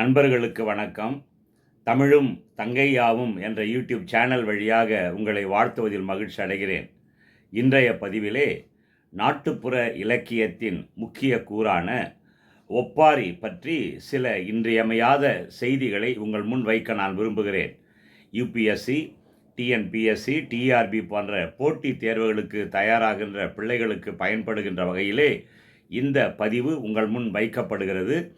நண்பர்களுக்கு வணக்கம். தமிழும் தங்கையாவும் என்ற யூடியூப் சேனல் வழியாக உங்களை வாழ்த்துவதில் மகிழ்ச்சி அடைகிறேன். இன்றைய பதிவிலே நாட்டுப்புற இலக்கியத்தின் முக்கிய கூறான ஒப்பாரி பற்றி சில இன்றியமையாத செய்திகளை உங்கள் முன் வைக்க நான் விரும்புகிறேன். யூபிஎஸ்சி டிஎன்பிஎஸ்சி டிஆர்பி போன்ற போட்டித் தேர்வுகளுக்கு தயாராகின்ற பிள்ளைகளுக்கு பயன்படுகின்ற வகையிலே இந்த பதிவு உங்கள் முன் வைக்கப்படுகிறது.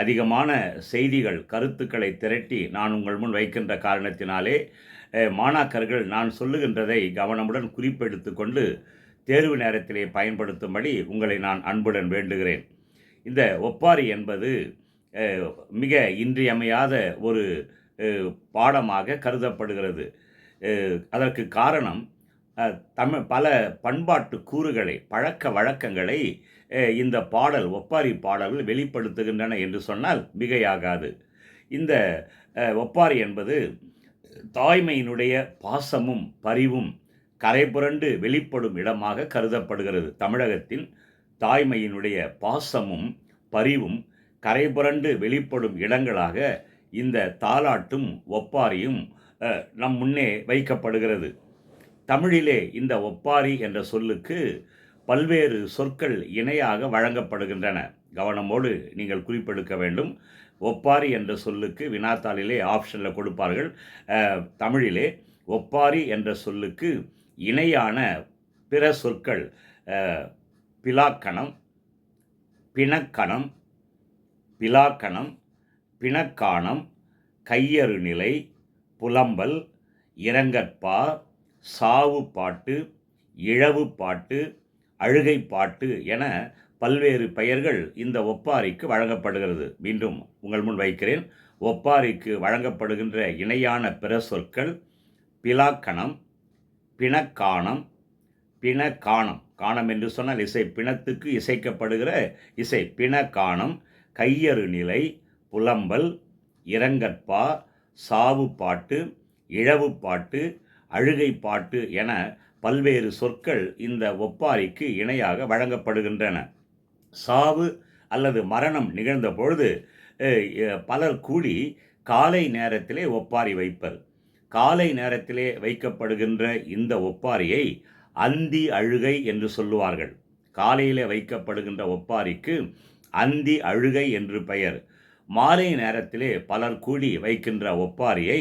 அதிகமான செய்திகள் கருத்துக்களை திரட்டி நான் உங்கள் முன் வைக்கின்ற காரணத்தினாலே மாணாக்கர்கள் நான் சொல்லுகின்றதை கவனமுடன் குறிப்பெடுத்து கொண்டு தேர்வு நேரத்திலே பயன்படுத்தும்படி உங்களை நான் அன்புடன் வேண்டுகிறேன். இந்த ஒப்பாரி என்பது மிக இன்றியமையாத ஒரு பாடமாக கருதப்படுகிறது. அதற்கு காரணம் தமிழ் பல பண்பாட்டு கூறுகளை பழக்க வழக்கங்களை இந்த பாடல் ஒப்பாரி பாடல்கள் வெளிப்படுத்துகின்றன என்று சொன்னால் மிகையாகாது. இந்த ஒப்பாரி என்பது தாய்மையினுடைய பாசமும் பரிவும் கரைபுரண்டு வெளிப்படும் இடமாக கருதப்படுகிறது. தமிழகத்தின் தாய்மையினுடைய பாசமும் பரிவும் கரைபுரண்டு வெளிப்படும் இடங்களாக இந்த தாலாட்டும் ஒப்பாரியும் நம் முன்னே வைக்கப்படுகிறது. தமிழிலே இந்த ஒப்பாரி என்ற சொல்லுக்கு பல்வேறு சொற்கள் இணையாக வழங்கப்படுகின்றன. கவனமோடு நீங்கள் குறிப்பெடுக்க வேண்டும். ஒப்பாரி என்ற சொல்லுக்கு வினாத்தாளிலே ஆப்ஷனில் கொடுப்பார்கள். தமிழிலே ஒப்பாரி என்ற சொல்லுக்கு இணையான பிற சொற்கள் பிலாக்கணம் பிணக்கணம் பிலாக்கணம் பிணக்காணம் கையறு நிலை புலம்பல் இரங்கற்பா சாவு பாட்டு இழவு பாட்டு அழுகை பாட்டு என பல்வேறு பெயர்கள் இந்த ஒப்பாரிக்கு வழங்கப்படுகிறது. மீண்டும் உங்கள் முன் வைக்கிறேன். ஒப்பாரிக்கு வழங்கப்படுகின்ற இணையான பிற சொற்கள் பிலாக்கணம் பிணக்காணம் பிணக்காணம். காணம் என்று சொன்னால் இசை பிணத்துக்கு இசைக்கப்படுகிற இசை பிணக்காணம் கையறு நிலை புலம்பல் இரங்கற்பா சாவு பாட்டு இழவு பாட்டு அழுகை பாட்டு என பல்வேறு சொற்கள் இந்த ஒப்பாரிக்கு இணையாக வழங்கப்படுகின்றன. சாவு அல்லது மரணம் நிகழ்ந்த பொழுது பலர் கூடி காலை நேரத்திலே ஒப்பாரி வைப்பர். காலை நேரத்திலே வைக்கப்படுகின்ற இந்த ஒப்பாரியை அந்தி அழுகை என்று சொல்லுவார்கள். காலையிலே வைக்கப்படுகின்ற ஒப்பாரிக்கு அந்தி அழுகை என்று பெயர். மாலை நேரத்திலே பலர் கூடி வைக்கின்ற ஒப்பாரியை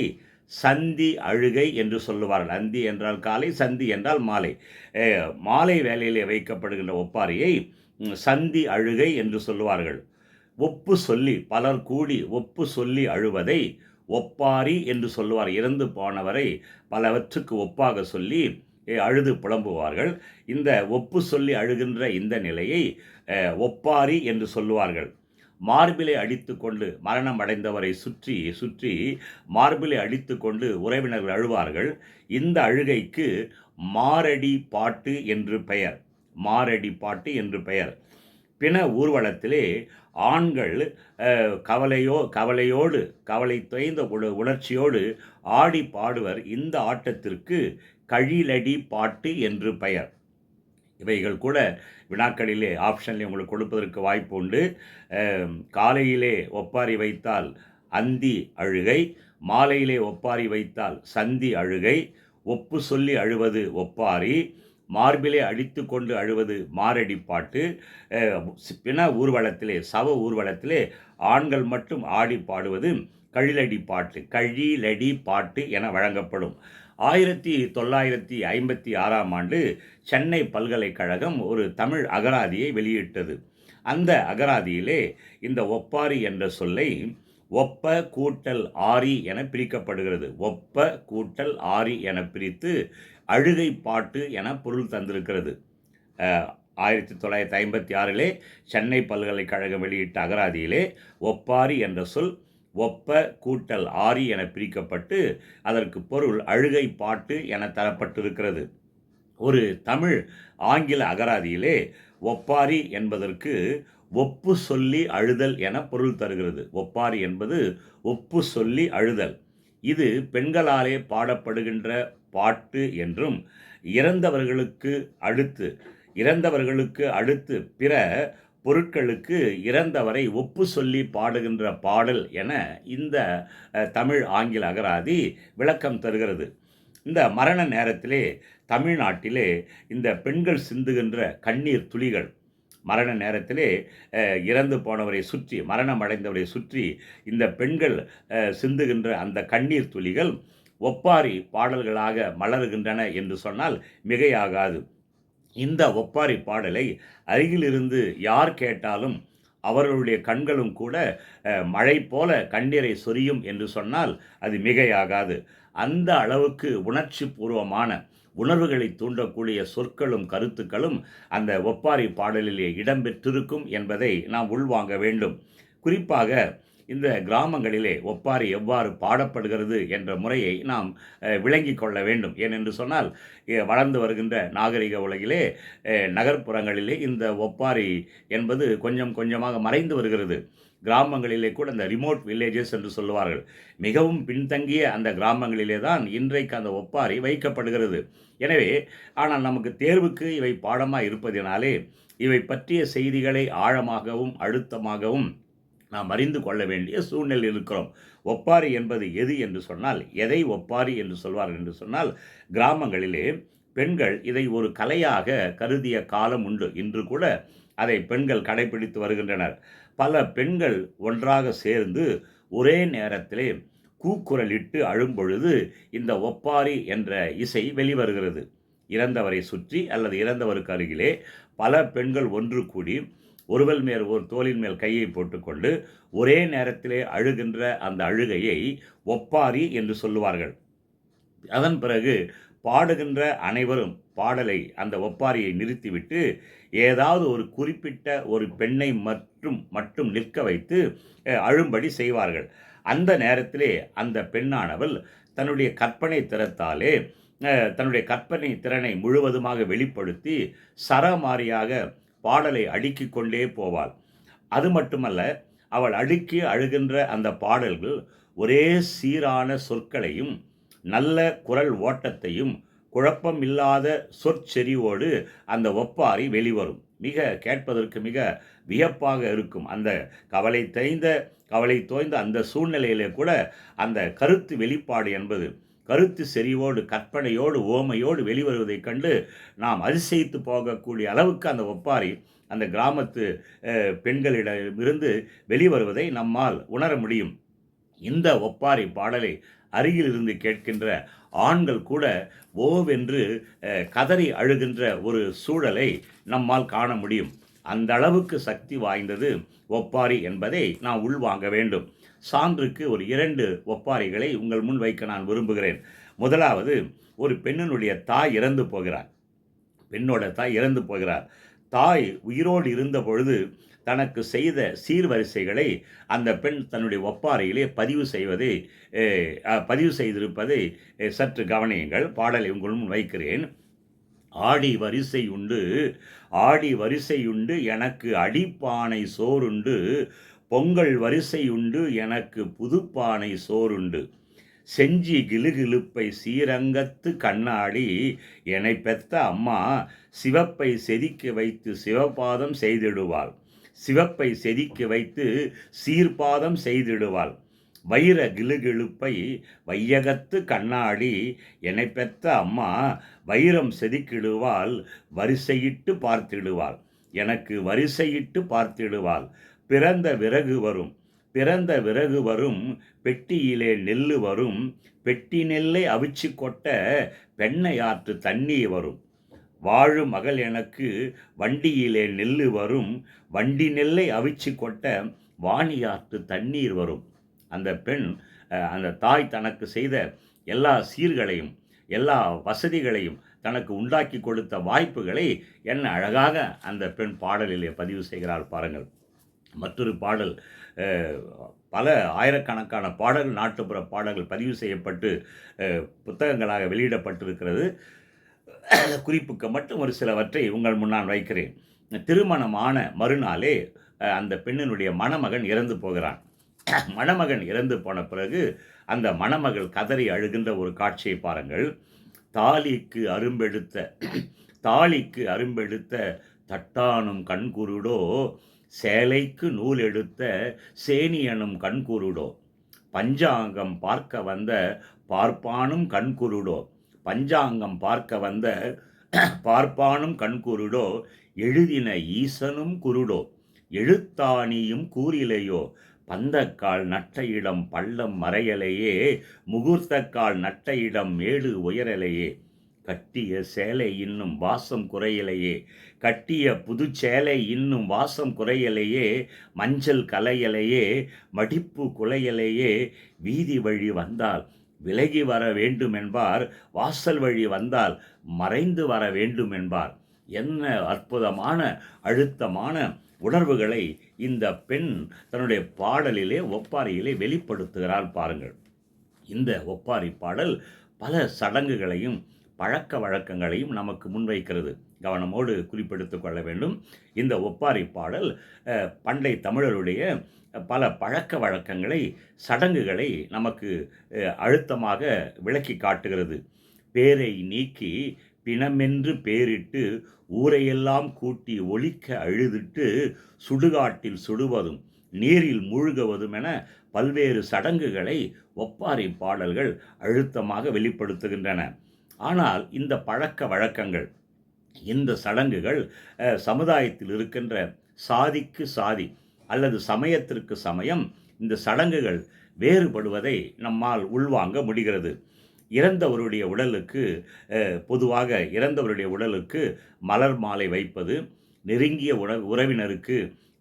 சந்தி அழுகை என்று சொல்லுவார்கள். அந்தி என்றால் காலை சந்தி என்றால் மாலை. மாலை வேலையிலே வைக்கப்படுகின்ற ஒப்பாரியை சந்தி அழுகை என்று சொல்லுவார்கள். ஒப்பு சொல்லி பலர் கூடி ஒப்பு சொல்லி அழுவதை ஒப்பாரி என்று சொல்லுவார். இறந்து போனவரை பலவற்றுக்கு ஒப்பாக சொல்லி அழுது புலம்புவார்கள். இந்த ஒப்பு சொல்லி அழுகின்ற இந்த நிலையை ஒப்பாரி என்று சொல்லுவார்கள். மார்பிலை அடித்துக்கொண்டு மரணம் அடைந்தவரை சுற்றி சுற்றி மார்பிலை அடித்துக்கொண்டு உறவினர்கள் அழுவார்கள். இந்த அழுகைக்கு மாரடி பாட்டு என்று பெயர். மாரடி பாட்டு என்று பெயர். பிண ஊர்வலத்திலே ஆண்கள் கவலையோ கவலையோடு கவலை தொய்ந்த உண உணர்ச்சியோடு ஆடி பாடுவர். இந்த ஆட்டத்திற்கு கழிலடி பாட்டு என்று பெயர். இவைகள் கூட வினாக்களிலே ஆப்ஷனில் உங்களுக்கு கொடுப்பதற்கு வாய்ப்பு உண்டு. காலையிலே ஒப்பாரி வைத்தால் அந்தி அழுகை மாலையிலே ஒப்பாரி வைத்தால் சந்தி அழுகை ஒப்பு சொல்லி அழுவது ஒப்பாரி மார்பிலே அடித்து கொண்டு அழுவது மாரடி பாட்டு அஹ், பிண ஊர்வலத்திலே சவ ஊர்வலத்திலே ஆண்கள் மட்டும் ஆடி பாடுவது கழிலடி பாட்டு கழிலடி பாட்டு என வழங்கப்படும். ஆயிரத்தி தொள்ளாயிரத்தி ஐம்பத்தி ஆறாம் ஆண்டு சென்னை பல்கலைக்கழகம் ஒரு தமிழ் அகராதியை வெளியிட்டது. அந்த அகராதியிலே இந்த ஒப்பாரி என்ற சொல்லை ஒப்ப கூட்டல் ஆரி என பிரிக்கப்படுகிறது. ஒப்ப கூட்டல் ஆரி என பிரித்து அழுகை பாட்டு என பொருள் தந்திருக்கிறது. ஆயிரத்தி தொள்ளாயிரத்தி ஐம்பத்தி ஆறிலே சென்னை பல்கலைக்கழகம் வெளியிட்ட அகராதியிலே ஒப்பாரி என்ற சொல் ஒப்ப கூட்டல் ஆரி என பிரிக்கப்பட்டு அதற்கு பொருள் அழுகை பாட்டு என தரப்பட்டிருக்கிறது. ஒரு தமிழ் ஆங்கில அகராதியிலே ஒப்பாரி என்பதற்கு ஒப்பு சொல்லி அழுதல் என பொருள் தருகிறது. ஒப்பாரி என்பது ஒப்பு சொல்லி அழுதல். இது பெண்களாலே பாடப்படுகின்ற பாட்டு என்றும் இறந்தவர்களுக்கு அடுத்து இறந்தவர்களுக்கு அடுத்து பிற பொருட்களுக்கு இறந்தவரை ஒப்பு சொல்லி பாடுகின்ற பாடல் என இந்த தமிழ் ஆங்கில அகராதி விளக்கம் தருகிறது. இந்த மரண நேரத்திலே தமிழ்நாட்டிலே இந்த பெண்கள் சிந்துகின்ற கண்ணீர் துளிகள் மரண நேரத்திலே இறந்து போனவரை சுற்றி மரணம் அடைந்தவரை சுற்றி இந்த பெண்கள் சிந்துகின்ற அந்த கண்ணீர் துளிகள் ஒப்பாரி பாடல்களாக மலருகின்றன என்று சொன்னால் மிகையாகாது. இந்த ஒப்பாரி பாடலை அருகிலிருந்து யார் கேட்டாலும் அவர்களுடைய கண்களும் கூட மழை போல கண்ணீரை சொரியும் என்று சொன்னால் அது மிகையாகாது. அந்த அளவுக்கு உணர்ச்சி பூர்வமான உணர்வுகளை தூண்டக்கூடிய சொற்களும் கருத்துக்களும் அந்த ஒப்பாரி பாடலிலே இடம்பெற்றிருக்கும் என்பதை நாம் உள்வாங்க வேண்டும். குறிப்பாக இந்த கிராமங்களிலே ஒப்பாரி எவ்வாறு பாடப்படுகிறது என்ற முறையை நாம் விளங்கி விளங்கிக் கொள்ள வேண்டும். ஏனென்று சொன்னால் வளர்ந்து வருகின்ற நாகரிக உலகிலே நகர்ப்புறங்களிலே இந்த ஒப்பாரி என்பது கொஞ்சம் கொஞ்சமாக மறைந்து வருகிறது. கிராமங்களிலே கூட இந்த ரிமோட் வில்லேஜஸ் என்று சொல்லுவார்கள். மிகவும் பின்தங்கிய அந்த கிராமங்களிலே தான் இன்றைக்கு அந்த ஒப்பாரி வைக்கப்படுகிறது. எனவே ஆனால் நமக்கு தேர்வுக்கு இவை பாடமாக இருப்பதினாலே இவை பற்றிய செய்திகளை ஆழமாகவும் அழுத்தமாகவும் நாம் அறிந்து கொள்ள வேண்டிய சூழ்நிலை இருக்கிறோம். ஒப்பாரி என்பது எது என்று சொன்னால் எதை ஒப்பாரி என்று சொல்வார்கள் என்று சொன்னால் கிராமங்களிலே பெண்கள் இதை ஒரு கலையாக கருதிய காலம் உண்டு. இன்று கூட அதை பெண்கள் கடைபிடித்து வருகின்றனர். பல பெண்கள் ஒன்றாக சேர்ந்து ஒரே நேரத்திலே கூக்குரலிட்டு அழும்பொழுது இந்த ஒப்பாரி என்ற இசை வெளிவருகிறது. இறந்தவரை சுற்றி அல்லது இறந்தவருக்கு அருகிலே பல பெண்கள் ஒன்று கூடி ஒருவல் மேல் ஒரு தோளின் மேல் கையை போட்டுக்கொண்டு ஒரே நேரத்திலே அழுகின்ற அந்த அழுகையை ஒப்பாரி என்று சொல்லுவார்கள். அதன் பிறகு பாடுகின்ற அனைவரும் பாடலை அந்த ஒப்பாரியை நிறுத்திவிட்டு ஏதாவது ஒரு குறிப்பிட்ட ஒரு பெண்ணை மற்றும் மட்டும் நிற்க வைத்து அழும்படி செய்வார்கள். அந்த நேரத்திலே அந்த பெண்ணானவள் தன்னுடைய கற்பனை திறத்தாலே தன்னுடைய கற்பனை திறனை முழுவதுமாக வெளிப்படுத்தி சரமாரியாக பாடலை அடுக்கிக் கொண்டே போவாள். அது மட்டுமல்ல அவள் அடுக்கி அழுகின்ற அந்த பாடல்கள் ஒரே சீரான சொற்களையும் நல்ல குரல் ஓட்டத்தையும் குழப்பம் இல்லாத சொற்செறிவோடு அந்த ஒப்பாரி வெளிவரும். மிக கேட்பதற்கு மிக வியப்பாக இருக்கும் அந்த கவலை தேய்ந்த கவலை தோய்ந்த அந்த சூழ்நிலையிலே கூட அந்த கருத்து வெளிப்பாடு என்பது கருத்து செறிவோடு கற்பனையோடு ஓமையோடு வெளிவருவதைக் கண்டு நாம் அதிசயித்து போகக்கூடிய அளவுக்கு அந்த ஒப்பாரி அந்த கிராமத்து பெண்களிடமிருந்து வெளிவருவதை நம்மால் உணர முடியும். இந்த ஒப்பாரி பாடலை அருகில் இருந்து கேட்கின்ற ஆண்கள் கூட ஓவென்று கதறி அழுகின்ற ஒரு சூழலை நம்மால் காண முடியும். அந்த அளவுக்கு சக்தி வாய்ந்தது ஒப்பாரி என்பதை நாம் உள்வாங்க வேண்டும். சான்றுக்கு ஒரு இரண்டு ஒப்பாரிகளை உங்கள் முன் வைக்க நான் விரும்புகிறேன். முதலாவது ஒரு பெண்ணினுடைய தாய் இறந்து போகிறார். பெண்ணோட தாய் இறந்து போகிறார். தாய் உயிரோடு இருந்த பொழுது தனக்கு செய்த சீர்வரிசைகளை அந்த பெண் தன்னுடைய ஒப்பாரையிலே பதிவு செய்வதை பதிவு செய்திருப்பதை சற்று கவனியுங்கள். பாடலை உங்கள் முன் வைக்கிறேன். ஆடி வரிசை உண்டு. ஆடி வரிசையுண்டு எனக்கு அடிப்பானை சோறுண்டு. பொங்கல் வரிசையுண்டு எனக்கு புதுப்பானை சோறுண்டு. செஞ்சி கிலுகிலுப்பை சீரங்கத்து கண்ணாடி என்னை பெத்த அம்மா சிவப்பை செதுக்கி வைத்து சிவபாதம் செய்திடுவாள். சிவப்பை செதுக்கி வைத்து சீர்பாதம் செய்திடுவாள். வைர கிலுகிழுப்பை வையகத்து கண்ணாடி என்னை பெத்த அம்மா வைரம் செதுக்கிடுவாள் வரிசையிட்டு பார்த்திடுவாள். எனக்கு வரிசையிட்டு பார்த்திடுவாள். பிறந்த விறகு வரும். பிறந்த விறகு வரும் பெட்டியிலே நெல்லு வரும் பெட்டி நெல்லை அவிச்சு கொட்ட பெண்ணையாற்று தண்ணீர் வரும். வாழும் மகள் எனக்கு வண்டியிலே நெல்லு வரும் வண்டி நெல்லை அவிச்சு கொட்ட வாணியாற்று தண்ணீர் வரும். அந்த பெண் அந்த தாய் தனக்கு செய்த எல்லா சீர்களையும் எல்லா வசதிகளையும் தனக்கு உண்டாக்கி கொடுத்த வாய்ப்புகளை என்ன அழகாக அந்த பெண் பாடலிலே பதிவு செய்கிறார் பாருங்கள். மற்றொரு பாடல் பல ஆயிரக்கணக்கான பாடல்கள் நாட்டுப்புற பாடல்கள் பதிவு செய்யப்பட்டு புத்தகங்களாக வெளியிடப்பட்டிருக்கிறது. குறிப்புக்கு மட்டும் ஒரு சிலவற்றை உங்கள் முன்னால் வைக்கிறேன். திருமணமான மறுநாளே அந்த பெண்ணினுடைய மணமகன் இறந்து போகிறான். மணமகன் இறந்து போன பிறகு அந்த மணமகள் கதறி அழுகின்ற ஒரு காட்சியை பாருங்கள். தாலிக்கு அரும்பெடுத்த தாலிக்கு அரும்பெடுத்த தட்டானும் கண்குருடோ சேலைக்கு நூல் எடுத்த சேனியனும் கண்குருடோ. பஞ்சாங்கம் பார்க்க வந்த பார்ப்பானும் கண்குருடோ. பஞ்சாங்கம் பார்க்க வந்த பார்ப்பானும் கண்குருடோ. எழுதின ஈசனும் குருடோ. எழுத்தாணியும் கூறிலையோ. பந்தக்கால் நட்ட இடம் பள்ளம் மறையலையே. முகூர்த்தக்கால் நட்ட இடம் மேடு உயரலையே. கட்டிய சேலை இன்னும் வாசம் குறையலையே. கட்டிய புது சேலை இன்னும் வாசம் குறையலையே. மஞ்சள் கலையலையே மடிப்பு குலையலையே. வீதி வழி வந்தால் விலகி வர வேண்டும் என்பார் வாசல் வழி வந்தால் மறைந்து வர வேண்டும் என்பார் என்ன அற்புதமான அழுத்தமான உணர்வுகளை இந்த பெண் தன்னுடைய பாடலிலே ஒப்பாரியிலே வெளிப்படுத்துகிறாள் பாருங்கள். இந்த ஒப்பாரி பாடல் பல சடங்குகளையும் பழக்க வழக்கங்களையும் நமக்கு முன்வைக்கிறது. கவனமோடு குறிப்பெடுத்து கொள்ள வேண்டும். இந்த ஒப்பாரி பாடல் பண்டை தமிழருடைய பல பழக்க வழக்கங்களை சடங்குகளை நமக்கு அழுத்தமாக விளக்கி காட்டுகிறது. பேரை நீக்கி பிணமென்று பேரிட்டு ஊரையெல்லாம் கூட்டி ஒழிக்க அழுதுட்டு சுடுகாட்டில் சுடுவதும் நீரில் மூழ்குவதும் என பல்வேறு சடங்குகளை ஒப்பாரி பாடல்கள் அழுத்தமாக வெளிப்படுத்துகின்றன. ஆனால் இந்த பழக்க வழக்கங்கள் இந்த சடங்குகள் சமுதாயத்தில் இருக்கின்ற சாதிக்கு சாதி அல்லது சமயத்திற்கு சமயம் இந்த சடங்குகள் வேறுபடுவதை நம்மால் உள்வாங்க முடிகிறது. இறந்தவருடைய உடலுக்கு பொதுவாக இறந்தவருடைய உடலுக்கு மலர் மாலை வைப்பது நெருங்கிய உற உறவினருக்கு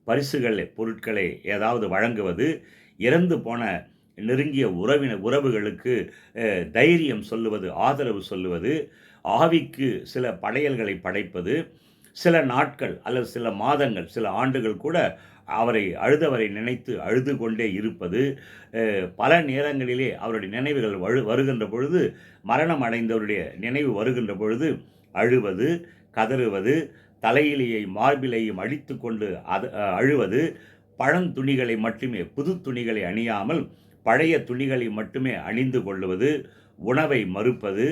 பரிசுகள் பொருட்களை ஏதாவது வழங்குவது இறந்து போன நெருங்கிய உறவின உறவுகளுக்கு தைரியம் சொல்லுவது ஆதரவு சொல்லுவது ஆவிக்கு சில படையல்களை படைப்பது சில நாட்கள் அல்லது சில மாதங்கள் சில ஆண்டுகள் கூட அவரை அழுதவரை நினைத்து அழுது கொண்டே இருப்பது பல நேரங்களிலே அவருடைய நினைவுகள் வரு வருகின்ற பொழுது மரணம் அடைந்தவருடைய நினைவு வருகின்ற பொழுது அழுவது கதறுவது தலையிலேயே மார்பிலையும் அழித்து கொண்டு அது அழுவது பழந்துணிகளை மட்டுமே புது துணிகளை அணியாமல் பழைய துணிகளை மட்டுமே அணிந்து கொள்வது உணவை மறுப்பது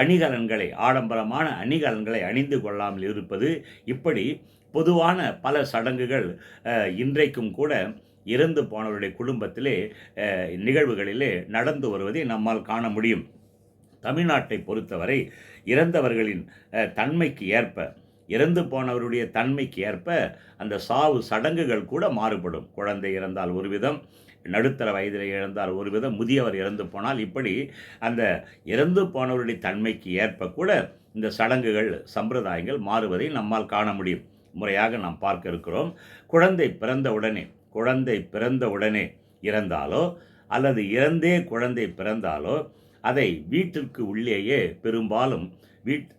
அணிகலன்களை ஆடம்பரமான அணிகலன்களை அணிந்து கொள்ளாமல் இருப்பது இப்படி பொதுவான பல சடங்குகள் இன்றைக்கும் கூட இறந்து போனவருடைய குடும்பத்திலே நிகழ்வுகளிலே நடந்து வருவதை நம்மால் காண முடியும். தமிழ்நாட்டை பொறுத்தவரை இறந்தவர்களின் தன்மைக்கு ஏற்ப இறந்து போனவருடைய தன்மைக்கு ஏற்ப அந்த சாவு சடங்குகள் கூட மாறுபடும். குழந்தை இறந்தால் ஒரு விதம் நடுத்தர வயதில் இழந்தால் ஒரு விதம் முதியவர் இறந்து போனால் இப்படி அந்த இறந்து போனவருடைய தன்மைக்கு ஏற்ப கூட இந்த சடங்குகள் சம்பிரதாயங்கள் மாறுவதை நம்மால் காண முடியும். முறையாக நாம் பார்க்க இருக்கிறோம். குழந்தை பிறந்த உடனே குழந்தை பிறந்த உடனே இறந்தாலோ அல்லது இறந்தே குழந்தை பிறந்தாலோ அதை வீட்டிற்கு உள்ளேயே பெரும்பாலும் வீட்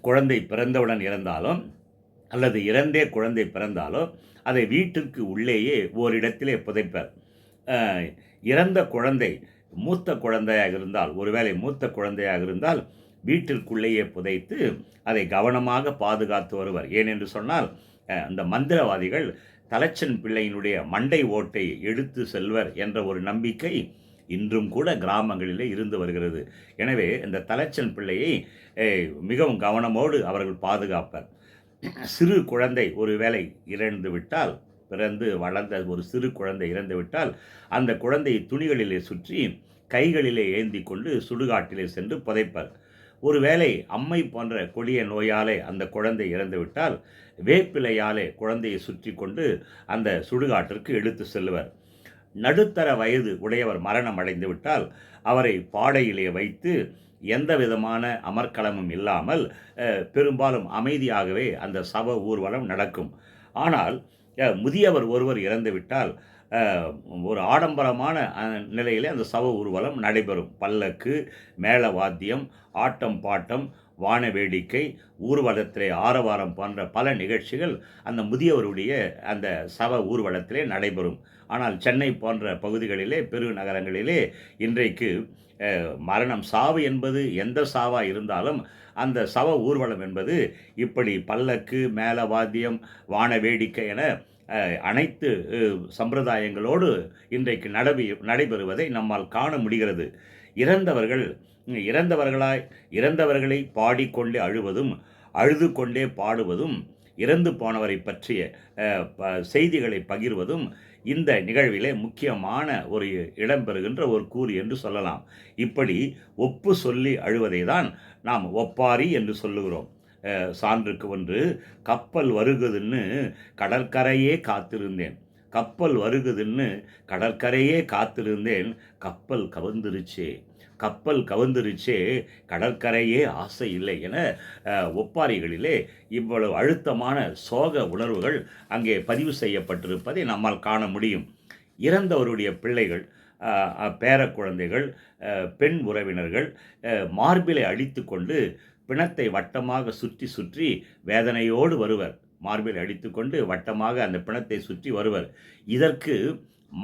குழந்தை பிறந்தவுடன் இறந்தாலும் அல்லது இறந்தே குழந்தை பிறந்தாலோ அதை வீட்டிற்கு உள்ளேயே ஓரிடத்திலே புதைப்பர். இறந்த குழந்தை மூத்த குழந்தையாக இருந்தால் ஒருவேளை மூத்த குழந்தையாக இருந்தால் வீட்டிற்குள்ளேயே புதைத்து அதை கவனமாக பாதுகாத்து வருவர். ஏனென்று சொன்னால் அந்த மந்திரவாதிகள் தலச்சன் பிள்ளையினுடைய மண்டை ஓட்டை எடுத்து செல்வர் என்ற ஒரு நம்பிக்கை இன்றும் கூட கிராமங்களிலே இருந்து வருகிறது. எனவே இந்த தலச்சன் பிள்ளையை மிகவும் கவனமோடு அவர்கள் பாதுகாப்பர். சிறு குழந்தை ஒருவேளை இறந்து விட்டால் பிறந்து வளர்ந்த ஒரு சிறு குழந்தை இறந்து விட்டால் அந்த குழந்தையை துணிகளிலே சுற்றி கைகளிலே ஏந்தி கொண்டு சுடுகாட்டிலே சென்று புதைப்பர் ஒருவேளை அம்மை போன்ற கொடிய நோயாலே அந்த குழந்தை இறந்துவிட்டால் வேப்பிலையாலே குழந்தையை சுற்றி கொண்டு அந்த சுடுகாட்டிற்கு எடுத்து செல்லுவர். நடுத்தர வயது உடையவர் மரணம் அடைந்து விட்டால் அவரை பாடையிலே வைத்து எந்த விதமான அமர்க்களமும் இல்லாமல் பெரும்பாலும் அமைதியாகவே அந்த சவ ஊர்வலம் நடக்கும். ஆனால் முதியவர் ஒருவர் இறந்துவிட்டால் ஒரு ஆடம்பரமான நிலையிலே அந்த சவ ஊர்வலம் நடைபெறும். பல்லக்கு மேளவாத்தியம் ஆட்டம் பாட்டம் வான வேடிக்கை ஊர்வலத்திலே ஆரவாரம் போன்ற பல நிகழ்ச்சிகள் அந்த முதியவருடைய அந்த சவ ஊர்வலத்திலே நடைபெறும். ஆனால் சென்னை போன்ற பகுதிகளிலே பெருநகரங்களிலே இன்றைக்கு மரணம் சாவு என்பது எந்த சாவாக இருந்தாலும் அந்த சவ ஊர்வலம் என்பது இப்படி பல்லக்கு மேலவாத்தியம் வான வேடிக்கை என அனைத்து சம்பிரதாயங்களோடு இன்றைக்கு நடவி நடைபெறுவதை நம்மால் காண முடிகிறது. இறந்தவர்கள் இறந்தவர்களாய் இறந்தவர்களை பாடிக்கொண்டே அழுவதும் அழுது கொண்டே பாடுவதும் இறந்து போனவரை பற்றிய ப- செய்திகளை பகிர்வதும் இந்த நிகழ்விலே முக்கியமான ஒரு இடம்பெறுகின்ற ஒரு கூறு என்று சொல்லலாம். இப்படி ஒப்பு சொல்லி அழுவதை தான் நாம் ஒப்பாரி என்று சொல்லுகிறோம். சான்றுக்கு ஒன்று கப்பல் வருகுதுன்னு கடற்கரையே காத்திருந்தேன். கப்பல் வருகுதுன்னு கடற்கரையே காத்திருந்தேன். கப்பல் கவர்ந்துருச்சே கப்பல் கவர்ந்துருச்சே கடற்கரையே ஆசை இல்லை என ஒப்பாரிகளிலே இவ்வளவு அழுத்தமான சோக உணர்வுகள் அங்கே பதிவு செய்யப்பட்டிருப்பதை நம்மால் காண முடியும். இறந்தவருடைய பிள்ளைகள் பேர குழந்தைகள் பெண் உறவினர்கள் மார்பிலை அழித்து கொண்டு பிணத்தை வட்டமாக சுற்றி சுற்றி வேதனையோடு வருவர். மார்பில் அடித்துக்கொண்டு வட்டமாக அந்த பிணத்தை சுற்றி வருவர். இதற்கு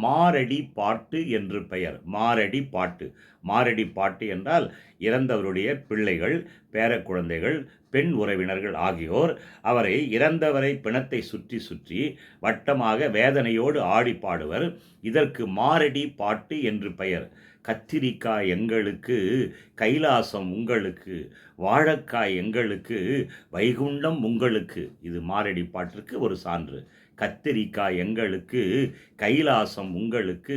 மாரடி பாட்டு என்று பெயர். மாரடி பாட்டு. மாரடி பாட்டு என்றால் இறந்தவருடைய பிள்ளைகள் பேரக்குழந்தைகள் பெண் உறவினர்கள் ஆகியோர் அவரை இறந்தவரை பிணத்தை சுற்றி சுற்றி வட்டமாக வேதனையோடு ஆடி பாடுவர். இதற்கு மாரடி பாட்டு என்று பெயர். கத்திரிக்காய் எங்களுக்கு கைலாசம் உங்களுக்கு வாழைக்காய் எங்களுக்கு வைகுண்டம் உங்களுக்கு. இது மாரடி பாட்டிற்கு ஒரு சான்று. கத்திரிக்காய் எங்களுக்கு கைலாசம் உங்களுக்கு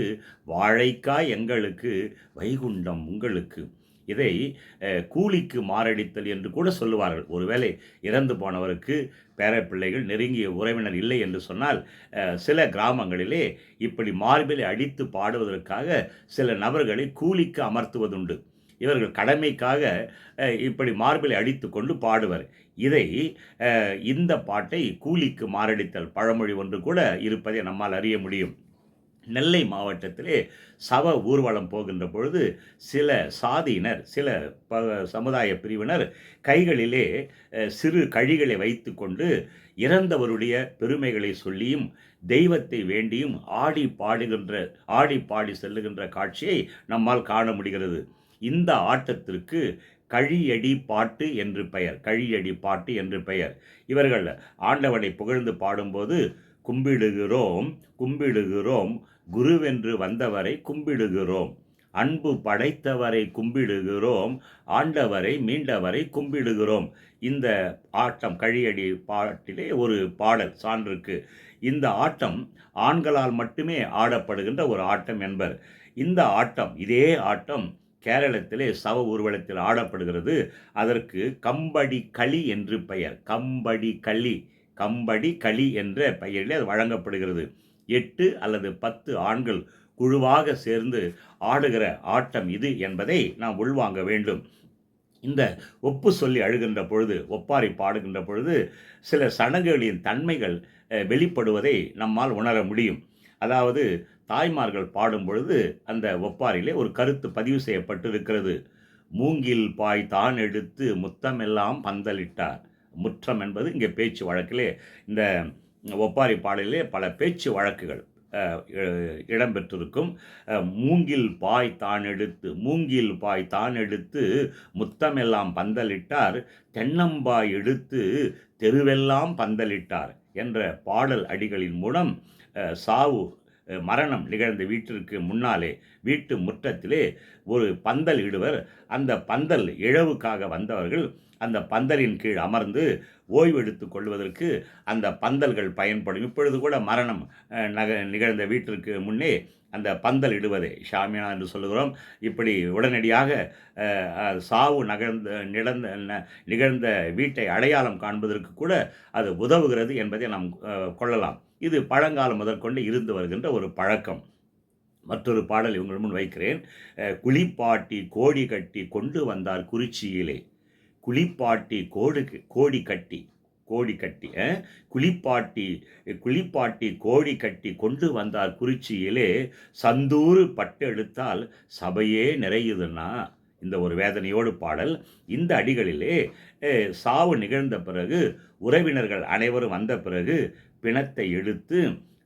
வாழைக்காய் எங்களுக்கு வைகுண்டம் உங்களுக்கு. இதை கூலிக்கு மாரடித்தல் என்று கூட சொல்லுவார்கள். ஒருவேளை இறந்து போனவருக்கு பேரப்பிள்ளைகள் நெருங்கிய உறவினர் இல்லை என்று சொன்னால் சில கிராமங்களிலே இப்படி மார்பிலை அடித்து பாடுவதற்காக சில நபர்களை கூலிக்கு அமர்த்துவதுண்டு. இவர்கள் கடமைக்காக இப்படி மார்பிலை அடித்து கொண்டு பாடுவர். இதை இந்த பாட்டை கூலிக்கு மாரடித்தல் பழமொழி ஒன்று கூட இருப்பதை நம்மால் அறிய முடியும். நெல்லை மாவட்டத்திலே சவ ஊர்வலம் போகின்ற பொழுது சில சாதியினர் சில ப சமுதாய பிரிவினர் கைகளிலே சிறு கழிகளை வைத்துக்கொண்டு இறந்தவருடைய பெருமைகளை சொல்லியும் தெய்வத்தை வேண்டியும் ஆடி பாடுகின்ற ஆடி பாடி செல்லுகின்ற காட்சியை நம்மால் காண முடிகிறது. இந்த ஆட்டத்திற்கு கழியடி பாட்டு என்று பெயர் கழியடி பாட்டு என்று பெயர். இவர்கள் ஆண்டவனை புகழ்ந்து பாடும்போது கும்பிடுகிறோம் கும்பிடுகிறோம் குருவென்று வந்தவரை கும்பிடுகிறோம். அன்பு படைத்தவரை கும்பிடுகிறோம் ஆண்டவரை மீண்டவரை கும்பிடுகிறோம். இந்த ஆட்டம் கழியடி பாட்டிலே ஒரு பாடல் சான்றுக்கு. இந்த ஆட்டம் ஆண்களால் மட்டுமே ஆடப்படுகின்ற ஒரு ஆட்டம் என்பர். இந்த ஆட்டம் இதே ஆட்டம் கேரளத்திலே சவ ஊர்வலத்தில் ஆடப்படுகிறது. அதற்கு கம்படி களி என்று பெயர். கம்படி களி. கம்படி களி என்ற பெயரிலே அது வழங்கப்படுகிறது. எட்டு அல்லது பத்து ஆண்கள் குழுவாக சேர்ந்து ஆடுகிற ஆட்டம் இது என்பதை நாம் உள்வாங்க வேண்டும். இந்த ஒப்பு சொல்லி அழுகின்ற பொழுது ஒப்பாரி பாடுகின்ற பொழுது சில சடங்குகளின் தன்மைகள் வெளிப்படுவதை நம்மால் உணர முடியும். அதாவது தாய்மார்கள் பாடும் பொழுது அந்த ஒப்பாரிலே ஒரு கருத்து பதிவு செய்யப்பட்டிருக்கிறது. மூங்கில் பாய் தான் எடுத்து முத்தமெல்லாம் பந்தலிட்டார். முற்றம் என்பது இங்கே பேச்சு வழக்கிலே இந்த ஒப்பாரி பாடலிலே பல பேச்சு வழக்குகள் இடம்பெற்றிருக்கும். மூங்கில் பாய் தான் எடுத்து மூங்கில் பாய் தான் எடுத்து முத்தமெல்லாம் பந்தலிட்டார். தென்னம்பாய் எடுத்து தெருவெல்லாம் பந்தலிட்டார். என்ற பாடல் அடிகளின் மூலம் சாவு மரணம் நிகழ்ந்த வீட்டிற்கு முன்னாலே வீட்டு முற்றத்திலே ஒரு பந்தல் இடுவர். அந்த பந்தல் இழவுக்காக வந்தவர்கள் அந்த பந்தலின் கீழ் அமர்ந்து ஓய்வெடுத்து கொள்வதற்கு அந்த பந்தல்கள் பயன்படும். இப்பொழுது கூட மரணம் நக நிகழ்ந்த வீட்டிற்கு முன்னே அந்த பந்தல் இடுவதை ஷாமியா என்று சொல்லுகிறோம். இப்படி உடனடியாக சாவு நகர்ந்த நிகழ்ந்த நிகழ்ந்த வீட்டை அடையாளம் காண்பதற்கு கூட அது உதவுகிறது என்பதை நாம் கொள்ளலாம். இது பழங்காலம் முதற்கொண்டு இருந்து வருகின்ற ஒரு பழக்கம். மற்றொரு பாடல் இவங்கள் முன் வைக்கிறேன். குளிப்பாட்டி கோடி கட்டி கொண்டு வந்தார் குறிச்சியிலே. குளிப்பாட்டி கோடு கோடி கட்டி கோடி கட்டி குளிப்பாட்டி குளிப்பாட்டி கோடி கட்டி கொண்டு வந்தார் குறிச்சியிலே. சந்தூறு பட்டெடுத்தால் சபையே நிறையுதுன்னா இந்த ஒரு வேதனையோடு பாடல். இந்த அடிகளிலே சாவு நிகழ்ந்த பிறகு உறவினர்கள் அனைவரும் வந்த பிறகு பிணத்தை எடுத்து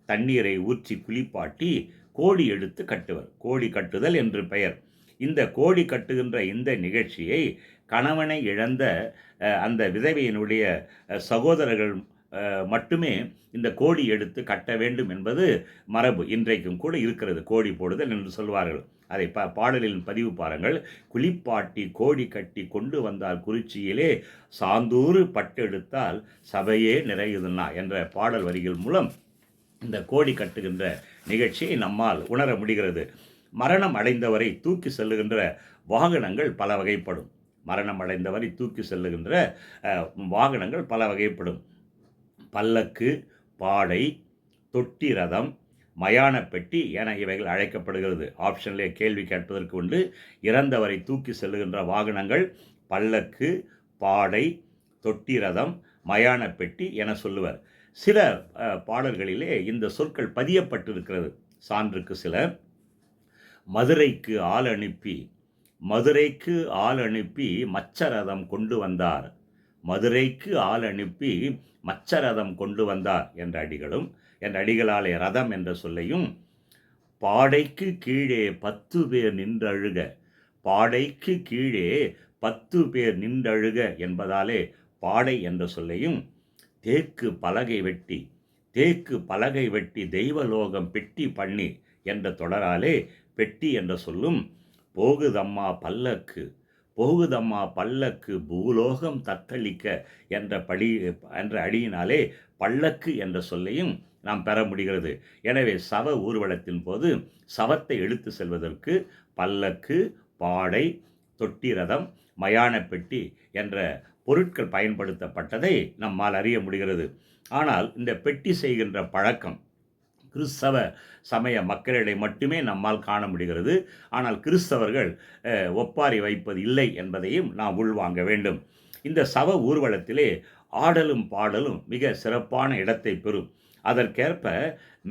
தண்ணீரை ஊற்றி குளிப்பாட்டி கோடி எடுத்து கட்டுவர். கோடி கட்டுதல் என்று பெயர். இந்த கோடி கட்டுகின்ற இந்த நிகழ்ச்சியை கணவனை இழந்த அந்த விதவையினுடைய சகோதரர்கள் மட்டுமே இந்த கோடி எடுத்து கட்ட வேண்டும் என்பது மரபு. இன்றைக்கும் கூட இருக்கிறது கோடி போடுதல் என்று சொல்வார்கள். அதை ப பாடலின் பதிவு பாருங்கள் குளிப்பாட்டி கோடி கட்டி கொண்டு வந்தால் குறிச்சியிலே சாந்தூறு பட்டெடுத்தால் சபையே நிறையுதுன்னா என்ற பாடல் வரிகள் மூலம் இந்த கோடி கட்டுகின்ற நிகழ்ச்சியை நம்மால் உணர முடிகிறது. மரணம் அடைந்தவரை தூக்கி செல்லுகின்ற வாகனங்கள் பல வகைப்படும். மரணம் அடைந்தவரை தூக்கி செல்லுகின்ற வாகனங்கள் பல வகைப்படும். பல்லக்கு பாடை தொட்டி ரதம் மயான பெட்டி என இவைகள் அழைக்கப்படுகிறது. ஆப்ஷன்லே கேள்வி கேட்பதற்கு உண்டு இறந்தவரை தூக்கி செல்லுகின்ற வாகனங்கள் பல்லக்கு பாடை தொட்டி ரதம் மயான பெட்டி என சொல்லுவர். சில பாடல்களிலே இந்த சொற்கள் பதியப்பட்டிருக்கிறது. சான்றுக்கு சில. மதுரைக்கு ஆள் அனுப்பி மதுரைக்கு ஆள் அனுப்பி மச்சரதம் கொண்டு வந்தார். மதுரைக்கு ஆள் அனுப்பி மச்சரதம் கொண்டு வந்தார் என்ற அடிகளும் என்ற அடிகளாலே ரதம் என்ற சொல்லையும் பாடைக்கு கீழே பத்து பேர் நின்றழுக பாடைக்கு கீழே பத்து பேர் நின்றழுக என்பதாலே பாடை என்ற சொல்லையும் தேக்கு பலகை வெட்டி தேக்கு பலகை வெட்டி தெய்வலோகம் பெட்டி பண்ணி என்ற தொடராலே பெட்டி என்ற சொல்லும் போகுதம்மா பல்லக்கு போகுதம்மா பல்லக்கு பூலோகம் தத்தளிக்க என்ற படி என்ற அடியினாலே பல்லக்கு என்ற சொல்லையும் நாம் பெற முடிகிறது. எனவே சவ ஊர்வலத்தின் போது சவத்தை எடுத்து செல்வதற்கு பல்லக்கு பாடை தொட்டி ரதம் மயான பெட்டி என்ற பொருட்கள் பயன்படுத்தப்பட்டதை நம்மால் அறிய முடிகிறது. ஆனால் இந்த பெட்டி செய்கின்ற பழக்கம் கிறிஸ்தவ சமய மக்களிடையே மட்டுமே நம்மால் காண முடிகிறது. ஆனால் கிறிஸ்தவர்கள் ஒப்பாரி வைப்பது இல்லை என்பதையும் நாம் உள்வாங்க வேண்டும். இந்த சவ ஊர்வலத்திலே ஆடலும் பாடலும் மிக சிறப்பான இடத்தை பெறும். அதற்கேற்ப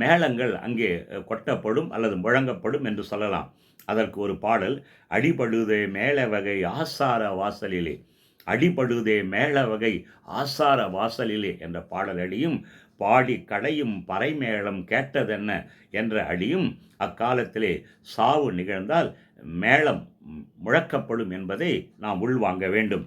மேளங்கள் அங்கே கொட்டப்படும் அல்லது முழங்கப்படும் என்று சொல்லலாம். அதற்கு ஒரு பாடல் அடிபடுதே மேள வகை ஆசார வாசலிலே அடிபடுதே மேள வகை ஆசார வாசலிலே என்ற பாடல் அடியும் பாடி கடையும் பறைமேளம் கேட்டதென்ன என்ற அடியும் அக்காலத்திலே சாவு நிகழ்ந்தால் மேளம் முழக்கப்படும் என்பதை நாம் உள்வாங்க வேண்டும்.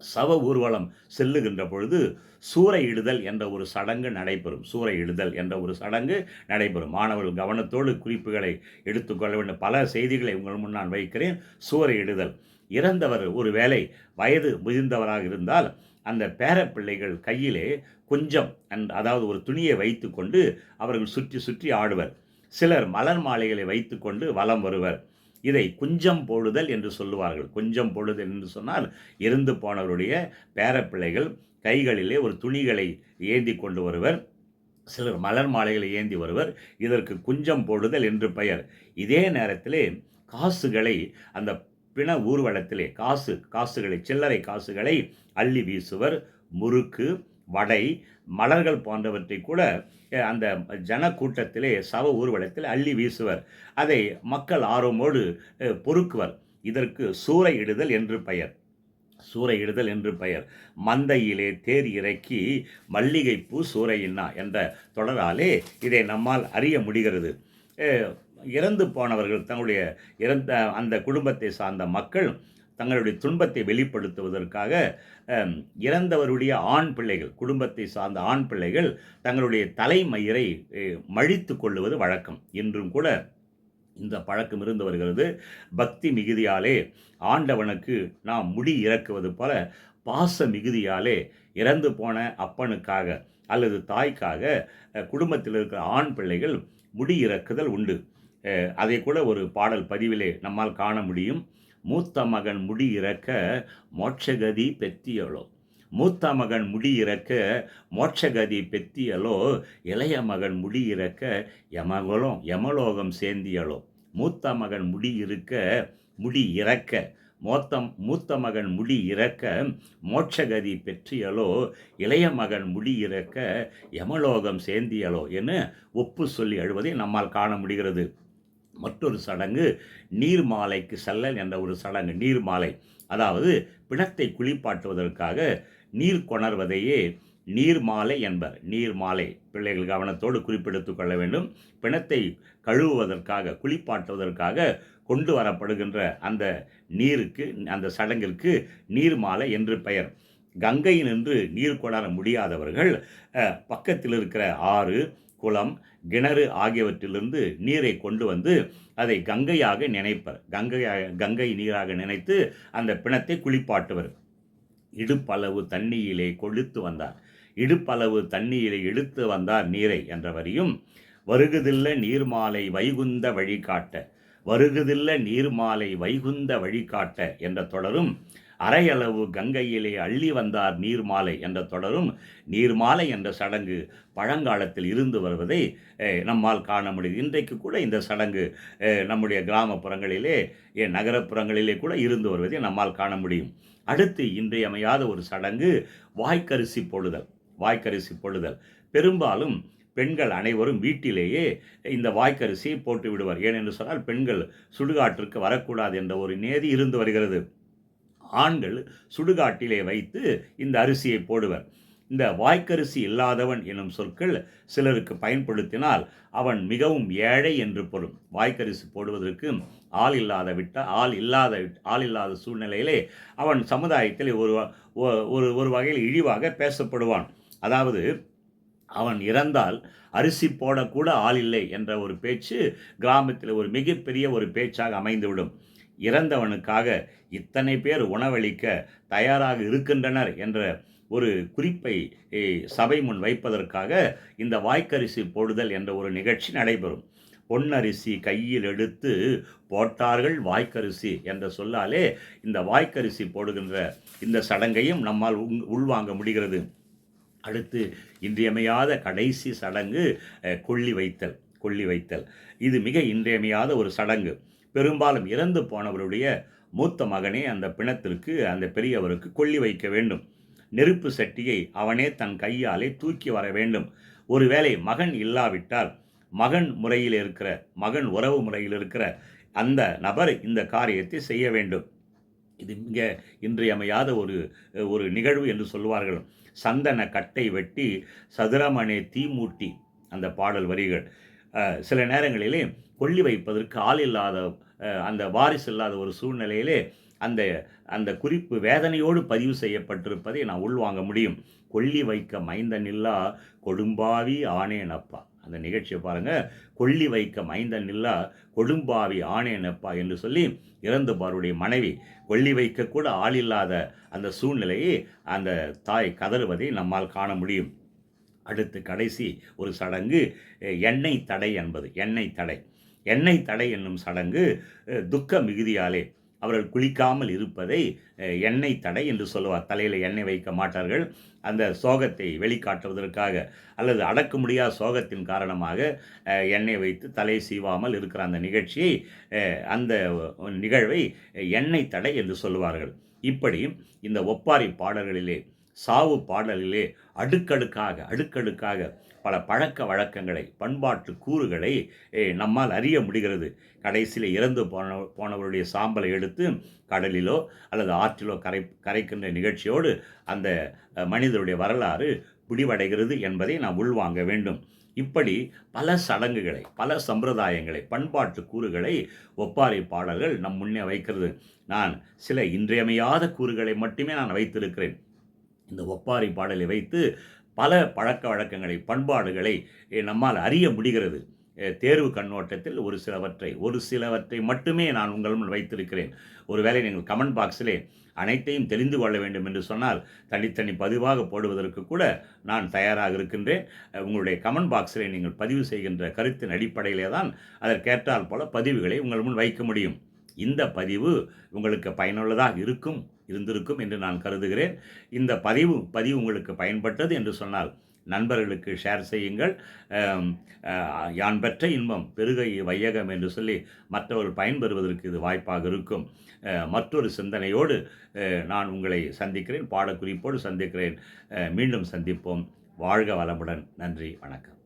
சவ ஊர்வலம் செல்லுகின்ற பொழுது சூறையிடுதல் என்ற ஒரு சடங்கு நடைபெறும். சூறையிடுதல் என்ற ஒரு சடங்கு நடைபெறும். மாணவர்கள் கவனத்தோடு குறிப்புகளை எடுத்துக்கொள்ள வேண்டும். பல செய்திகளை உங்கள் முன் நான் வைக்கிறேன். சூறையிடுதல். இறந்தவர் ஒரு வேலை வயது முதிர்ந்தவராக இருந்தால் அந்த பேரப்பிள்ளைகள் கையிலே கொஞ்சம் அந்த அதாவது ஒரு துணியை வைத்துக்கொண்டு அவர்கள் சுற்றி சுற்றி ஆடுவர். சிலர் மலர் மாலைகளை வைத்துக்கொண்டு வலம் வருவர். இதை குஞ்சம் போடுதல் என்று சொல்லுவார்கள். கொஞ்சம் போடுதல் என்று சொன்னால் இருந்து போனவருடைய பேரப்பிள்ளைகள் கைகளிலே ஒரு துணிகளை ஏந்தி கொண்டு வருவர். சிலர் மலர் மாலைகளை ஏந்தி வருவர். இதற்கு குஞ்சம் போடுதல் என்று பெயர். இதே நேரத்திலே காசுகளை அந்த பிண ஊர்வலத்திலே காசு காசுகளை சில்லறை காசுகளை அள்ளி வீசுவர். முறுக்கு வடை மலர்கள் போன்றவற்றை கூட அந்த ஜன கூட்டத்திலே சவ ஊர்வலத்தில் அள்ளி வீசுவர். அதை மக்கள் ஆர்வமோடு பொறுக்குவர். இதற்கு சூறையிடுதல் என்று பெயர். சூறையிடுதல் என்று பெயர். மந்தையிலே தேர் இறக்கி மல்லிகைப்பூ சூறையின்னா என்ற தொடராலே இதை நம்மால் அறிய முடிகிறது. இறந்து போனவர்கள் தங்களுடைய இறந்த அந்த குடும்பத்தை சார்ந்த மக்கள் தங்களுடைய துன்பத்தை வெளிப்படுத்துவதற்காக இறந்தவருடைய ஆண் பிள்ளைகள் குடும்பத்தை சார்ந்த ஆண் பிள்ளைகள் தங்களுடைய தலைமயிரை மழித்து கொள்ளுவது வழக்கம். இன்றும் கூட இந்த பழக்கம் இருந்து வருகிறது. பக்தி மிகுதியாலே ஆண்டவனுக்கு நாம் முடி இறக்குவது போல பாச மிகுதியாலே இறந்து போன அப்பனுக்காக அல்லது தாய்க்காக குடும்பத்தில் இருக்கிற ஆண் பிள்ளைகள் முடி இறக்குதல் உண்டு. அதை கூட ஒரு பாடல் பதிவிலே நம்மால் காண முடியும். மூத்த மகன் முடி இறக்க மோட்சகதி பெத்தியளோ மூத்த மகன் முடி இறக்க மோட்சகதி பெத்தியலோ. இளைய மகன் முடி இறக்க யமகுலம் யமலோகம் சேந்தியலோ மூத்த மகன் முடி இருக்க முடி இறக்க. மோத்தம் மூத்த மகன் முடி இறக்க மோட்சகதி பெற்றியலோ. இளைய மகன் முடி இறக்க யமலோகம் சேந்தியலோ என ஒப்பு சொல்லி அழுவதை நம்மால் காண முடிகிறது. மற்றொரு சடங்கு நீர்மாலைக்கு செல்லல் என்ற ஒரு சடங்கு நீர்மாலை. அதாவது பிணத்தை குளிப்பாட்டுவதற்காக நீர் கொணர்வதையே நீர்மாலை என்பர். நீர்மாலை பிள்ளைகள் கவனத்தோடு குறிப்பிடுத்து கொள்ள வேண்டும். பிணத்தை கழுவுவதற்காக குளிப்பாட்டுவதற்காக கொண்டு வரப்படுகின்ற அந்த நீருக்கு அந்த சடங்கிற்கு நீர்மாலை என்று பெயர். கங்கையினின்று நீர் கொணர முடியாதவர்கள் பக்கத்தில் இருக்கிற ஆறு குளம் கிணறு ஆகியவற்றிலிருந்து நீரை கொண்டு வந்து அதை கங்கையாக நினைப்பர் கங்கையாக கங்கை நீராக நினைத்து அந்த பிணத்தை குளிப்பாட்டுவர். இடுப்பளவு தண்ணியிலே கொளுத்து வந்தார். இடுப்பளவு தண்ணியிலே இழுத்து வந்தார் நீரை என்ற வரியும் வருகுதில்ல நீர்மாலை வைகுந்த வழிகாட்ட வருகுதில்ல நீர்மாலை வைகுந்த வழிகாட்ட என்ற தொடரும் அரையளவு கங்கையிலே அள்ளி வந்தார் நீர்மாலை என்ற தொடரும் நீர்மாலை என்ற சடங்கு பழங்காலத்தில் இருந்து வருவதை நம்மால் காண முடியுது. இன்றைக்கு கூட இந்த சடங்கு நம்முடைய கிராமப்புறங்களிலே நகரப்புறங்களிலே கூட இருந்து வருவதை நம்மால் காண முடியும். அடுத்து இன்றியமையாத ஒரு சடங்கு வாய்க்கரிசி பொழுதல் வாய்க்கரிசி பொழுதல் பெரும்பாலும் பெண்கள் அனைவரும் வீட்டிலேயே இந்த வாய்க்கரிசியை போட்டு விடுவார். ஏனென்று சொன்னால் பெண்கள் சுடுகாட்டிற்கு வரக்கூடாது என்ற ஒரு நேதி இருந்து வருகிறது. ஆண்கள் சுடுகாட்டிலே வைத்து இந்த அரிசியை போடுவர். இந்த வாய்க்கரிசி இல்லாதவன் எனும் சொற்கள் சிலருக்கு பயன்படுத்தினால் அவன் மிகவும் ஏழை என்று பொருள். வாய்க்கரிசி போடுவதற்கு ஆள் இல்லாத விட்ட ஆள் இல்லாத விட்- ஆள் இல்லாத சூழ்நிலையிலே அவன் சமுதாயத்தில் ஒரு ஒ- ஒரு ஒரு வகையில் இழிவாக பேசப்படுவான். அதாவது அவன் இறந்தால் அரிசி போடக்கூட ஆள் இல்லை என்ற ஒரு பேச்சு கிராமத்தில் ஒரு மிகப்பெரிய ஒரு பேச்சாக அமைந்துவிடும். இறந்தவனுக்காக இத்தனை பேர் உணவளிக்க தயாராக இருக்கின்றனர் என்ற ஒரு குறிப்பை சபை முன் வைப்பதற்காக இந்த வாய்க்கரிசி போடுதல் என்ற ஒரு நிகழ்ச்சி நடைபெறும். பொன்னரிசி கையில் எடுத்து போட்டார்கள் வாய்க்கரிசி என்ற சொல்லாலே இந்த வாய்க்கரிசி போடுகின்ற இந்த சடங்கையும் நம்மால் உங் உள்வாங்க முடிகிறது. அடுத்து இன்றியமையாத கடைசி சடங்கு கொள்ளி வைத்தல் கொள்ளி வைத்தல் இது மிக இன்றியமையாத ஒரு சடங்கு. பெரும்பாலும் இறந்து போனவருடைய மூத்த மகனே அந்த பிணத்திற்கு அந்த பெரியவருக்கு கொள்ளி வைக்க வேண்டும். நெருப்பு சட்டியை அவனே தன் கையாலே தூக்கி வர வேண்டும். ஒருவேளை மகன் இல்லாவிட்டால் மகன் முறையில் இருக்கிற மகன் உறவு முறையில் இருக்கிற அந்த நபர் இந்த காரியத்தை செய்ய வேண்டும். இது மிக இன்றியமையாத ஒரு ஒரு நிகழ்வு என்று சொல்வார்கள். சந்தன கட்டை வெட்டி சதுரமணே தீமூட்டி அந்த பாடல் வரிகள். சில நேரங்களிலே கொள்ளி வைப்பதற்கு ஆள் இல்லாத அந்த வாரிசு இல்லாத ஒரு சூழ்நிலையிலே அந்த அந்த குறிப்பு வேதனையோடு பதிவு செய்யப்பட்டிருப்பதை நான் உள்வாங்க முடியும். கொள்ளி வைக்க மைந்தனில்லா கொடும்பாவி ஆனேனப்பா. அந்த நிகழ்ச்சியை பாருங்க. கொள்ளி வைக்க மைந்தனில்லா கொடும்பாவி ஆனேனப்பா என்று சொல்லி இறந்து பாருடைய மனைவி. கொள்ளி வைக்க கூட ஆள் இல்லாத அந்த சூழ்நிலையை அந்த தாய் கதறுவதை நம்மால் காண முடியும். அடுத்து கடைசி ஒரு சடங்கு எண்ணெய் தடை என்பது. எண்ணெய் தடை. எண்ணெய் தடை என்னும் சடங்கு துக்க மிகுதியாலே அவர்கள் குளிக்காமல் இருப்பதை எண்ணெய் தடை என்று சொல்லுவார். தலையில் எண்ணெய் வைக்க மாட்டார்கள். அந்த சோகத்தை வெளிக்காட்டுவதற்காக அல்லது அடக்க முடியாத சோகத்தின் காரணமாக எண்ணெய் வைத்து தலை சீவாமல் இருக்கிற அந்த நிகழ்ச்சியை அந்த நிகழ்வை எண்ணெய் தடை என்று சொல்லுவார்கள். இப்படி இந்த ஒப்பாரி பாடல்களிலே சாவு பாடலிலே அடுக்கடுக்காக அடுக்கடுக்காக பல பழக்க வழக்கங்களை பண்பாட்டு கூறுகளை நம்மால் அறிய முடிகிறது. கடைசியில் இறந்து போன போனவருடைய சாம்பலை எடுத்து கடலிலோ அல்லது ஆற்றிலோ கரை கரைக்கின்ற நிகழ்ச்சியோடு அந்த மனிதருடைய வரலாறு முடிவடைகிறது என்பதை நாம் உள்வாங்க வேண்டும். இப்படி பல சடங்குகளை பல சம்பிரதாயங்களை பண்பாட்டு கூறுகளை ஒப்பாரி பாடல்கள் நம் முன்னே வைக்கிறது. நான் சில இன்றியமையாத கூறுகளை மட்டுமே நான் வைத்திருக்கிறேன். இந்த ஒப்பாரி பாடலை வைத்து பல பழக்க வழக்கங்களை பண்பாடுகளை நம்மால் அறிய முடிகிறது. தேர்வு கண்ணோட்டத்தில் ஒரு சிலவற்றை ஒரு சிலவற்றை மட்டுமே நான் உங்கள் முன் வைத்திருக்கிறேன். ஒருவேளை நீங்கள் கமெண்ட் பாக்ஸிலே அனைத்தையும் தெரிந்து கொள்ள வேண்டும் என்று சொன்னால் தனித்தனி பதிவாக போடுவதற்கு கூட நான் தயாராக இருக்கின்றேன். உங்களுடைய கமெண்ட் பாக்ஸிலே நீங்கள் பதிவு செய்கின்ற கருத்தின் அடிப்படையிலே தான் அதற்கேற்றால் போல பதிவுகளை உங்கள் முன் வைக்க முடியும். இந்த பதிவு உங்களுக்கு பயனுள்ளதாக இருக்கும் இருந்திருக்கும் என்று நான் கருதுகிறேன். இந்த பதிவு பதிவு உங்களுக்கு பயன்பட்டது என்று சொன்னால் நண்பர்களுக்கு ஷேர் செய்யுங்கள். யான் பெற்ற இன்பம் பெருகை வையகம் என்று சொல்லி மற்றவர்கள் பயன்பெறுவதற்கு இது வாய்ப்பாக இருக்கும். மற்றொரு சிந்தனையோடு நான் உங்களை சந்திக்கிறேன் பாடக்குறிப்போடு சந்திக்கிறேன். மீண்டும் சந்திப்போம். வாழ்க வளமுடன். நன்றி வணக்கம்.